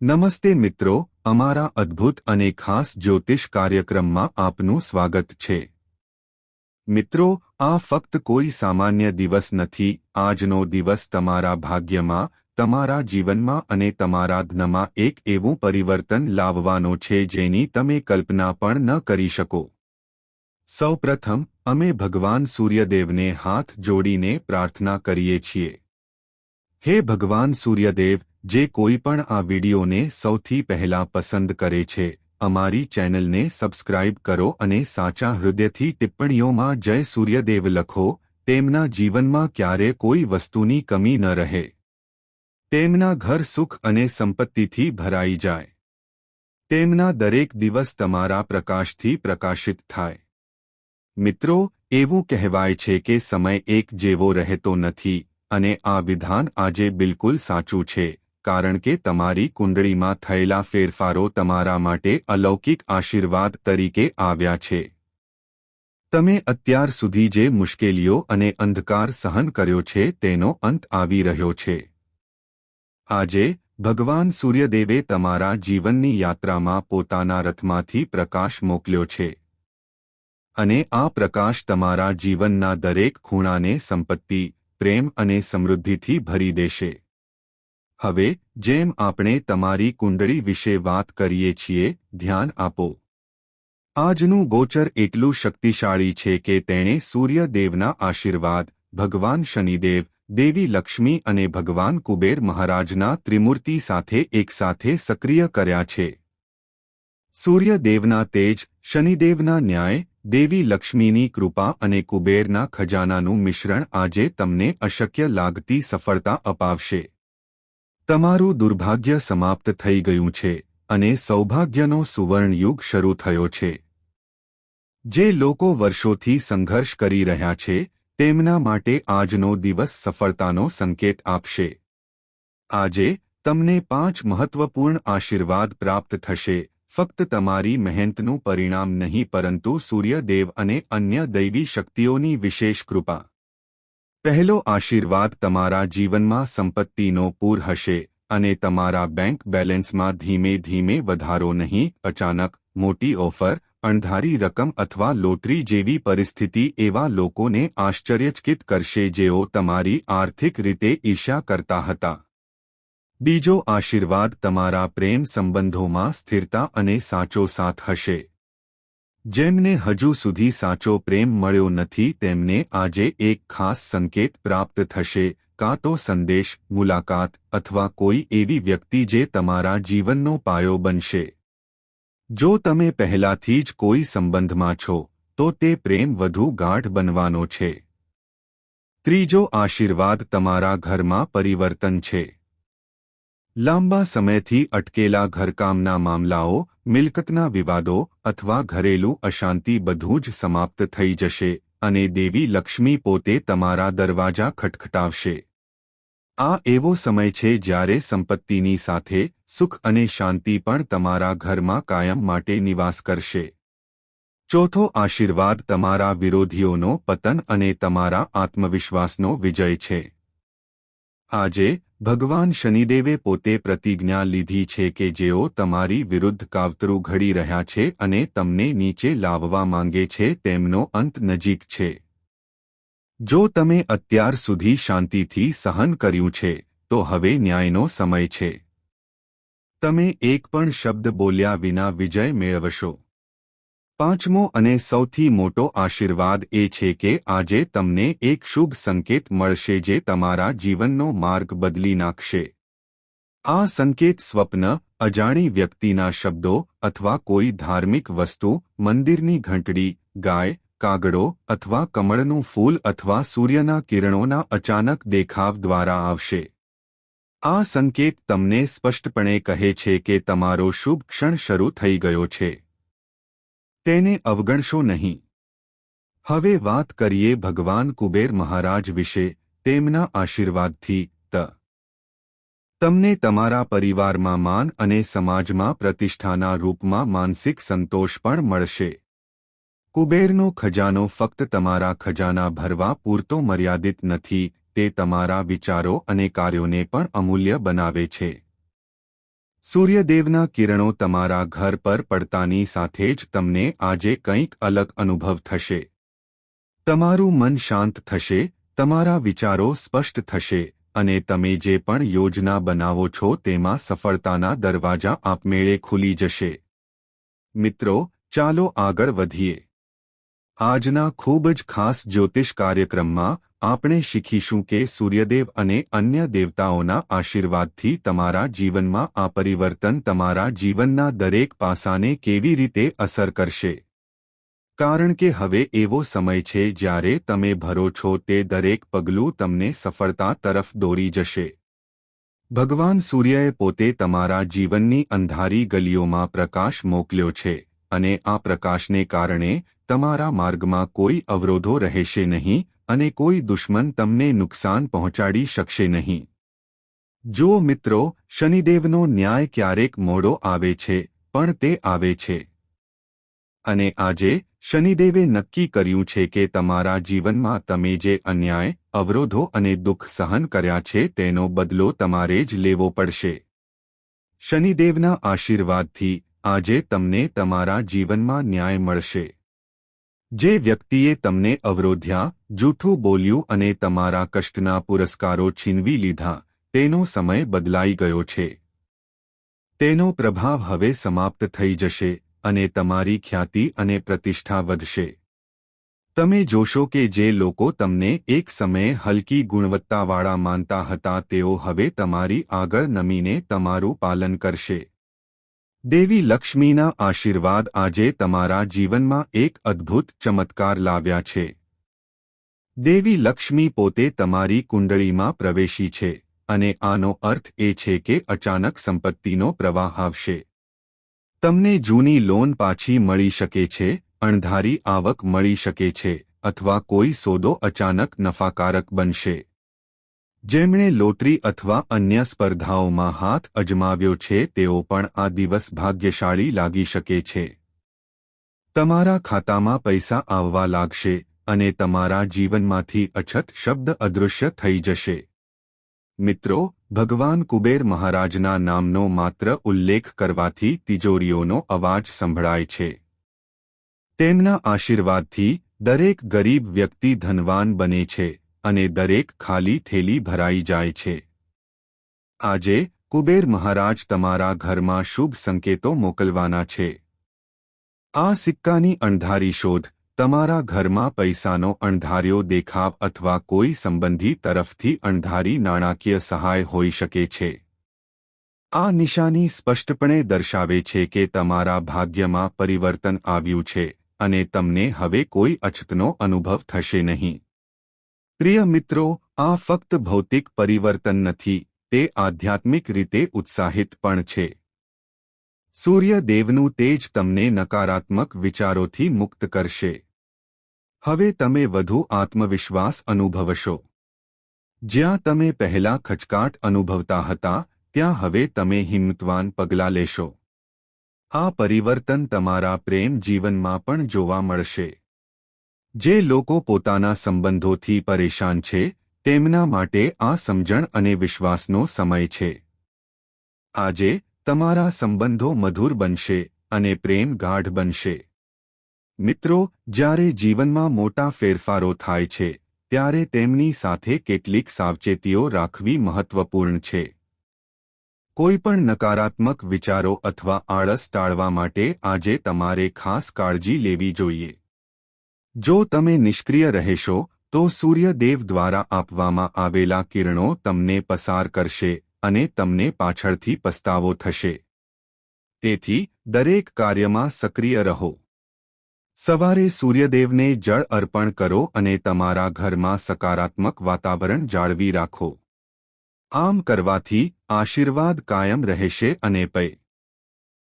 નમસ્તે મિત્રો, અમારા અદ્ભુત અને ખાસ જ્યોતિષ કાર્યક્રમમાં આપનું સ્વાગત છે. મિત્રો, આ ફક્ત કોઈ સામાન્ય દિવસ નથી, આજનો દિવસ તમારા ભાગ્યમાં, તમારા જીવનમાં અને તમારા ધનમાં એક એવું પરિવર્તન લાવવાનો છે જેની તમે કલ્પના પણ ન કરી શકો. સૌપ્રથમ, અમે ભગવાન સૂર્યદેવને હાથ જોડીને પ્રાર્થના કરીએ છીએ. હે ભગવાન સૂર્યદેવ જે કોઈ પણ આ વિડિયોને સૌથી પહેલા પસંદ કરે છે, અમારી ચેનલને સબસ્ક્રાઇબ કરો અને સાચા હૃદયથી ટિપ્પણીઓમાં જય સૂર્યદેવ લખો, તેમના જીવનમાં ક્યારે કોઈ વસ્તુની કમી ન રહે. તેમના ઘર સુખ અને સંપત્તિથી ભરાઈ જાય. તેમના દરેક દિવસ તમારા પ્રકાશથી પ્રકાશિત થાય. મિત્રો, એવું કહેવાય છે કે સમય એક જેવો રહેતો નથી, અને આ વિધાન આજે બિલકુલ સાચું છે. કારણ કે તમારી કુંડળીમાં થયેલા ફેરફારો તમારા માટે અલૌકિક આશીર્વાદ તરીકે આવ્યા છે. તમે અત્યાર સુધી જે મુશ્કેલીઓ અને અંધકાર સહન કર્યો છે તેનો અંત આવી રહ્યો છે. આજે, ભગવાન સૂર્યદેવે તમારા જીવનની યાત્રામાં પોતાના રથમાંથી પ્રકાશ મોકલ્યો છે. અને આ પ્રકાશ તમારા જીવનના દરેક ખૂણાને સંપત્તિ, પ્રેમ અને સમૃદ્ધિથી ભરી દેશે. હવે, જેમ આપણે તમારી કુંડળી વિશે વાત કરીએ છીએ, ધ્યાન આપો. આજનું ગોચર એટલું શક્તિશાળી છે કે તેણે સૂર્યદેવના આશીર્વાદ, ભગવાન શનિદેવ, દેવી લક્ષ્મી અને ભગવાન કુબેર મહારાજના ત્રિમૂર્તિ સાથે એકસાથે સક્રિય કર્યા છે. સૂર્યદેવના તેજ, શનિદેવના ન્યાય, દેવી લક્ષ્મીની કૃપા અને કુબેરના ખજાનાનું મિશ્રણ આજે તમને અશક્ય લાગતી સફળતા અપાવશે. તમારું દુર્ભાગ્ય સમાપ્ત થઈ ગયું છે અને સૌભાગ્યનો સુવર્ણયુગ શરૂ થયો છે. જે લોકો વર્ષોથી સંઘર્ષ કરી રહ્યા છે, તેમના માટે આજનો દિવસ સફળતાનો સંકેત આપશે. આજે, તમને પાંચ મહત્વપૂર્ણ આશીર્વાદ પ્રાપ્ત થશે, ફક્ત તમારી મહેનતનું પરિણામ નહીં, પરંતુ સૂર્યદેવ અને અન્ય દૈવી શક્તિઓની વિશેષ કૃપા. પહેલો આશીર્વાદ તમારા જીવનમાં સંપત્તિનો પૂર હશે અને તમારા બેંક બેલેન્સમાં ધીમે ધીમે વધારો નહીં, અચાનક મોટી ઓફર, અણધારી રકમ અથવા લોટરી જેવી પરિસ્થિતિ એવા લોકોને આશ્ચર્યચકિત કરશે જેઓ તમારી આર્થિક રીતે ઈર્ષા કરતા હતા. બીજો આશીર્વાદ તમારા પ્રેમ સંબંધોમાં સ્થિરતા અને સાચો સાથ હશે. જેમને હજુ સુધી સાચો પ્રેમ મળ્યો નથી, તેમને આજે એક ખાસ સંકેત પ્રાપ્ત થશે, કાં તો સંદેશ, મુલાકાત અથવા કોઈ એવી વ્યક્તિ જે તમારા જીવનનો પાયો બનશે. જો તમે પહેલાથી જ કોઈ સંબંધમાં છો, તો તે પ્રેમ વધુ ગાઢ બનવાનો છે. ત્રીજો આશીર્વાદ તમારા ઘરમાં પરિવર્તન છે. લાંબા સમયથી અટકેલા ઘરકામના મામલાઓ, મિલકતના વિવાદો અથવા ઘરેલું અશાંતિ બધું જ સમાપ્ત થઈ જશે અને દેવી લક્ષ્મી પોતે તમારા દરવાજા ખટખટાવશે. આ એવો સમય છે જ્યારે સંપત્તિની સાથે સુખ અને શાંતિ પણ તમારા ઘરમાં કાયમ માટે નિવાસ કરશે. ચોથો આશીર્વાદ તમારા વિરોધીઓનો પતન અને તમારા આત્મવિશ્વાસનો વિજય છે. આજે ભગવાન શનિદેવે પોતે પ્રતિજ્ઞા લીધી છે કે જેઓ તમારી વિરુદ્ધ કાવતરું ઘડી રહ્યા છે અને તમને નીચે લાવવા માંગે છે, તેમનો અંત નજીક છે. જો તમે અત્યાર સુધી શાંતિથી સહન કર્યું છે, તો હવે ન્યાયનો સમય છે. તમે એક પણ શબ્દ બોલ્યા વિના વિજય મેળવશો. પાંચમો અને સૌથી મોટો આશીર્વાદ એ છે કે આજે તમને એક શુભ સંકેત મળશે જે તમારા જીવનનો માર્ગ બદલી નાખશે. આ સંકેત સ્વપ્ન, અજાણી વ્યક્તિના શબ્દો અથવા કોઈ ધાર્મિક વસ્તુ, મંદિરની ઘંટડી, ગાય, કાગડો અથવા કમળનું ફૂલ અથવા સૂર્યના કિરણોના અચાનક દેખાવ દ્વારા આવશે. આ સંકેત તમને સ્પષ્ટપણે કહે છે કે તમારો શુભ ક્ષણ શરૂ થઈ ગયો છે. તેને અવગણશો નહીં. હવે વાત કરીએ ભગવાન કુબેર મહારાજ વિશે તેમના આશીર્વાદથી ત. તમને તમારા પરિવારમાં માન અને સમાજમાં પ્રતિષ્ઠાના રૂપમાં માનસિક સંતોષ પણ મળશે. કુબેરનો ખજાનો ફક્ત તમારા ખજાના ભરવા પૂરતો મર્યાદિત નથી, તે તમારા વિચારો અને કાર્યોને પણ અમૂલ્ય બનાવે છે. સૂર્યદેવના કિરણો તમારા ઘર પર પડતાની સાથે જ તમને આજે કંઈક અલગ અનુભવ થશે. તમારું મન શાંત થશે, તમારા વિચારો સ્પષ્ટ થશે, અને તમે જે પણ યોજના બનાવો છો તેમાં સફળતાના દરવાજા આપમેળે ખુલી જશે. મિત્રો, ચાલો આગળ વધીએ. આજના ખૂબ જ ખાસ જ્યોતિષ કાર્યક્રમમાં આપણે શીખીશું કે સૂર્યદેવ અને અન્ય દેવતાઓના આશીર્વાદથી તમારા જીવનમાં આ પરિવર્તન તમારા જીવનના દરેક પાસાને કેવી રીતે અસર કરશે. કારણ કે હવે એવો સમય છે જ્યારે તમે ભરો છો તે દરેક પગલું તમને સફળતા તરફ દોરી જશે. ભગવાન સૂર્યએ પોતે તમારા જીવનની અંધારી ગલીઓમાં પ્રકાશ મોકલ્યો છે અને આ પ્રકાશને કારણે તમારા માર્ગમાં કોઈ અવરોધો રહેશે નહીં અને કોઈ દુશ્મન તમને નુકસાન પહોંચાડી શકશે નહીં. જો મિત્રો, શનિદેવનો ન્યાય ક્યારેક મોડો આવે છે, પણ તે આવે છે. અને આજે, શનિદેવે નક્કી કર્યું છે કે તમારા જીવનમાં તમે જે અન્યાય, અવરોધો અને દુઃખ સહન કર્યા છે, તેનો બદલો તમારે જ લેવો પડશે. શનિદેવના આશીર્વાદથી, આજે તમને તમારા જીવનમાં ન્યાય મળશે. જે વ્યક્તિએ તમને અવરોધ્યા, જૂઠું બોલ્યું અને તમારા કષ્ટના પુરસ્કારો છીનવી લીધા, તેનો સમય બદલાઈ ગયો છે. તેનો પ્રભાવ હવે સમાપ્ત થઈ જશે અને તમારી ખ્યાતિ અને પ્રતિષ્ઠા વધશે. તમે જોશો કે જે લોકો તમને એક સમયે હલકી ગુણવત્તાવાળા માનતા હતા, તેઓ હવે તમારી આગળ નમીને તમારું પાલન કરશે. દેવી લક્ષ્મીના આશીર્વાદ આજે તમારા જીવનમાં એક અદ્ભુત ચમત્કાર લાવ્યા છે. દેવી લક્ષ્મી પોતે તમારી કુંડળીમાં પ્રવેશી છે અને આનો અર્થ એ છે કે અચાનક સંપત્તિનો પ્રવાહ આવશે. તમને જૂની લોન પાછી મળી શકે છે, અણધારી આવક મળી શકે છે અથવા કોઈ સોદો અચાનક નફાકારક બનશે. જેમણે લોટરી અથવા અન્ય સ્પર્ધાઓમાં હાથ અજમાવ્યો છે, તેઓ પણ આ દિવસ ભાગ્યશાળી લાગી શકે છે. તમારા ખાતામાં પૈસા આવવા લાગશે અને તમારા જીવનમાંથી અછત શબ્દ અદૃશ્ય થઈ જશે. મિત્રો, ભગવાન કુબેર મહારાજના નામનો માત્ર ઉલ્લેખ કરવાથી તિજોરીઓનો અવાજ સંભળાય છે. તેમના આશીર્વાદથી દરેક ગરીબ વ્યક્તિ ધનવાન બને છે. અને દરેક ખાલી થેલી ભરાઈ જાય છે. આજે કુબેર મહારાજ તમારા ઘરમાં શુભ સંકેતો મોકલવાના છે. આ સિક્કાની અણધારી શોધ તમારા ઘરમાં પૈસાનો અણધાર્યો દેખાવ અથવા કોઈ સંબંધી તરફથી અણધારી નાણાકીય સહાય હોઈ શકે છે. આ નિશાની સ્પષ્ટપણે દર્શાવે છે કે તમારા ભાગ્યમાં પરિવર્તન આવ્યું છે અને તમને હવે કોઈ અછતનો અનુભવ થશે નહીં. પ્રિય મિત્રો, આ ફક્ત ભૌતિક પરિવર્તન નથી, તે આધ્યાત્મિક રીતે ઉત્સાહિત પણ છે. સૂર્યદેવનું તેજ તમને નકારાત્મક વિચારોથી મુક્ત કરશે. હવે તમે વધુ આત્મવિશ્વાસ અનુભવશો. જ્યાં તમે પહેલા ખચકાટ અનુભવતા હતા, ત્યાં હવે તમે હિંમતવાન પગલાં લેશો. આ પરિવર્તન તમારા પ્રેમ જીવનમાં પણ જોવા મળશે. જે લોકો પોતાના સંબંધોથી પરેશાન છે, તેમના માટે આ સમજણ અને વિશ્વાસનો સમય છે. આજે, તમારા સંબંધો મધુર બનશે અને પ્રેમ ગાઢ બનશે. મિત્રો, જ્યારે જીવનમાં મોટા ફેરફારો થાય છે, ત્યારે તેમની સાથે કેટલીક સાવચેતીઓ રાખવી મહત્વપૂર્ણ છે. કોઈપણ નકારાત્મક વિચારો અથવા આળસ ટાળવા માટે આજે તમારે ખાસ કાળજી લેવી જોઈએ. જો તમે નિષ્ક્રિય રહેશો, તો સૂર્યદેવ દ્વારા આપવામાં આવેલા કિરણો તમને પસાર કરશે અને તમને પાછળથી પસ્તાવો થશે. તેથી, દરેક કાર્યમાં સક્રિય રહો. સવારે સૂર્યદેવને જળ અર્પણ કરો અને તમારા ઘરમાં સકારાત્મક વાતાવરણ જાળવી રાખો. આમ કરવાથી આશીર્વાદ કાયમ રહેશે અને પય